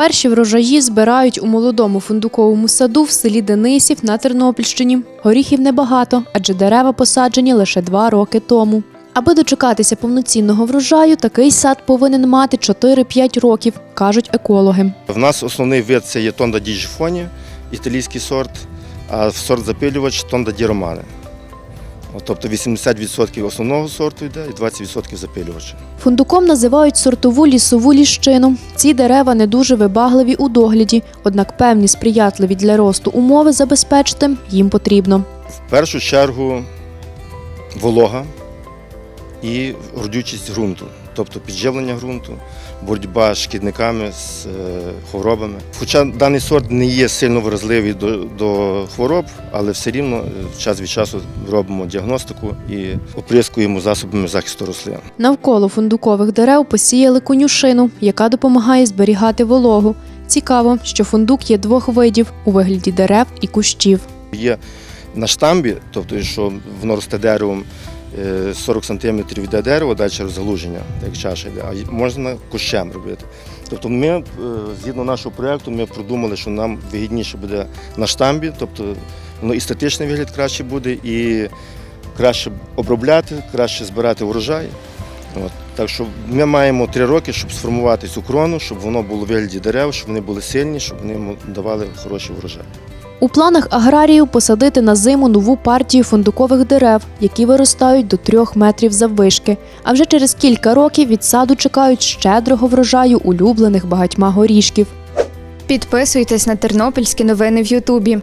Перші врожаї збирають у молодому фундуковому саду в селі Денисів на Тернопільщині. Горіхів небагато, адже дерева посаджені лише два роки тому. Аби дочекатися повноцінного врожаю, такий сад повинен мати 4-5 років, кажуть екологи. В нас основний вид це є тонда діджіфоні, італійський сорт, а сорт запилювач тонда ді. Тобто 80% основного сорту йде і 20% запилювача. Фундуком називають сортову лісову ліщину. Ці дерева не дуже вибагливі у догляді, однак певні сприятливі для росту умови забезпечити їм потрібно. В першу чергу волога і родючість ґрунту, тобто підживлення ґрунту, боротьба з шкідниками, з е, хворобами. Хоча даний сорт не є сильно вразливий до, до хвороб, але все рівно е, час від часу робимо діагностику і оприскуємо засобами захисту рослин. Навколо фундукових дерев посіяли конюшину, яка допомагає зберігати вологу. Цікаво, що фундук є двох видів у вигляді дерев і кущів. Є на штамбі, тобто, що воно росте деревом 40 см йде дерево, далі розгалуження, як чаша йде, а можна кущем робити. Тобто ми, е, згідно нашого проєкту, ми продумали, що нам вигідніше буде на штамбі, тобто воно і статичний вигляд краще буде, і краще обробляти, краще збирати урожай. От. Так що ми маємо три роки, щоб сформувати цю крону, щоб воно було в вигляді дерев, щоб вони були сильні, щоб вони давали хороший урожай. У планах аграріїв посадити на зиму нову партію фундукових дерев, які виростають до трьох метрів заввишки. А вже через кілька років від саду чекають щедрого врожаю улюблених багатьма горішків. Підписуйтесь на тернопільські новини в Ютубі.